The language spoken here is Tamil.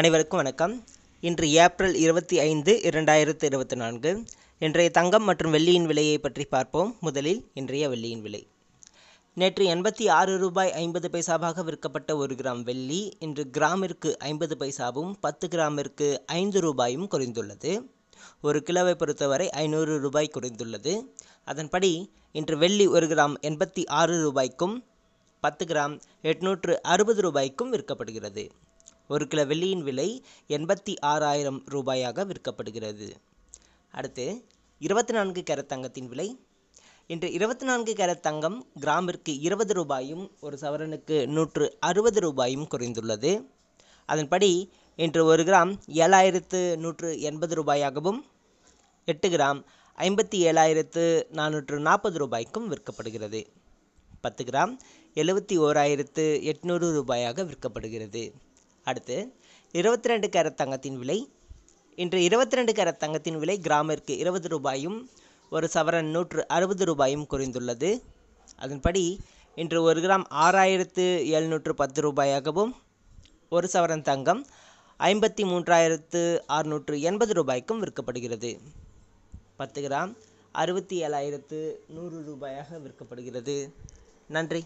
அனைவருக்கும் வணக்கம். இன்று ஏப்ரல் இருபத்தி ஐந்து இரண்டாயிரத்து இருபத்தி நான்கு. இன்றைய தங்கம் மற்றும் வெள்ளியின் விலையை பற்றி பார்ப்போம். முதலில் இன்றைய வெள்ளியின் விலை. நேற்று எண்பத்தி ஆறு ரூபாய் ஐம்பது பைசாவாக விற்கப்பட்ட ஒரு கிராம் வெள்ளி இன்று கிராமிற்கு ஐம்பது பைசாவும் பத்து கிராமிற்கு ஐந்து ரூபாயும் குறைந்துள்ளது. ஒரு கிலோவை பொறுத்தவரை ஐநூறு ரூபாய் குறைந்துள்ளது. அதன்படி இன்று வெள்ளி ஒரு கிராம் எண்பத்தி ஆறு ரூபாய்க்கும் பத்து கிராம் எட்நூற்று அறுபது ரூபாய்க்கும் விற்கப்படுகிறது. ஒரு கிலோ வெள்ளியின் விலை எண்பத்தி ஆறாயிரம் ரூபாயாக விற்கப்படுகிறது. அடுத்து இருபத்தி நான்கு கேரட் தங்கத்தின் விலை. இன்று இருபத்தி நான்கு கேரட் தங்கம் கிராமிற்கு இருபது ரூபாயும் ஒரு சவரனுக்கு நூற்று அறுபது ரூபாயும் குறைந்துள்ளது. அதன்படி இன்று ஒரு கிராம் ஏழாயிரத்து நூற்று எண்பது ரூபாயாகவும் எட்டு கிராம் ஐம்பத்தி ஏழாயிரத்து நானூற்று நாற்பது ரூபாய்க்கும் விற்கப்படுகிறது. பத்து கிராம் எழுபத்தி ஓராயிரத்து எட்நூறு ரூபாயாக விற்கப்படுகிறது. அடுத்து இருபத்தி ரெண்டு கேரட் தங்கத்தின் விலை. இன்று இருபத்தி ரெண்டு கேரட் தங்கத்தின் விலை கிராமிற்கு இருபது ரூபாயும் ஒரு சவரன் நூற்று அறுபது ரூபாயும் குறைந்துள்ளது. அதன்படி இன்று ஒரு கிராம் ஆறாயிரத்து எழுநூற்று பத்து ரூபாயாகவும் ஒரு சவரன் தங்கம் ஐம்பத்தி மூன்றாயிரத்து அறுநூற்று எண்பது ரூபாய்க்கும் விற்கப்படுகிறது. பத்து கிராம் அறுபத்தி ஏழாயிரத்து நூறு ரூபாயாக விற்கப்படுகிறது. நன்றி.